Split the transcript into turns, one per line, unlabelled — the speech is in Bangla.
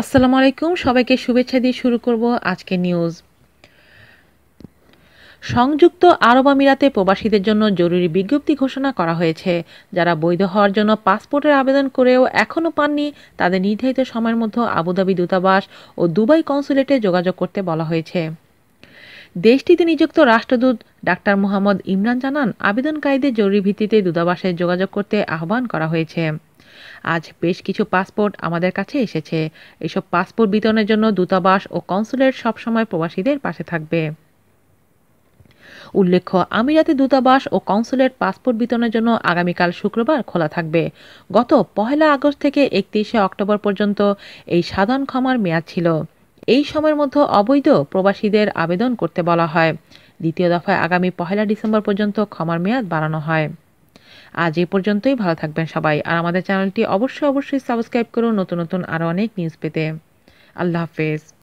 আসসালামু আলাইকুম, সবাইকে শুভেচ্ছা দিয়ে শুরু করব আজকে নিউজ। সংযুক্ত আরব আমিরাতে প্রবাসীদের জন্য জরুরি বিজ্ঞপ্তি ঘোষণা করা হয়েছে। যারা বৈধ হওয়ার জন্য পাসপোর্টের আবেদন করেও এখনও পাননি, তাদের নির্ধারিত সময়ের মধ্যে আবুধাবি দূতাবাস ও দুবাই কনসুলেটে যোগাযোগ করতে বলা হয়েছে। দেশটিতে নিযুক্ত রাষ্ট্রদূত ডাক্তার মোহাম্মদ ইমরান জানান, আবেদনকারীদের জরুরি ভিত্তিতে দূতাবাসে যোগাযোগ করতে আহ্বান করা হয়েছে। আজ বেশ কিছু পাসপোর্ট আমাদের কাছে এসেছে। এসব পাসপোর্ট বিতরণের জন্য দূতাবাস ও কনসুলেট সবসময় প্রবাসীদের পাশে থাকবে। উল্লেখ্য, আমিরাতে দূতাবাস ও কনসুলেট পাসপোর্ট বিতরণের জন্য আগামীকাল শুক্রবার খোলা থাকবে। গত পহেলা আগস্ট থেকে একত্রিশে অক্টোবর পর্যন্ত এই সাধারণ ক্ষমার মেয়াদ ছিল। এই সময়ের মধ্যে অবৈধ প্রবাসীদের আবেদন করতে বলা হয়। দ্বিতীয় দফায় আগামী পহেলা ডিসেম্বর পর্যন্ত ক্ষমার মেয়াদ বাড়ানো হয়। আজ এ পর্যন্তই, ভালো থাকবেন সবাই। আর আমাদের চ্যানেলটি অবশ্যই অবশ্যই সাবস্ক্রাইব করুন নতুন নতুন আরও অনেক নিউজ পেতে। আল্লাহ হাফেজ।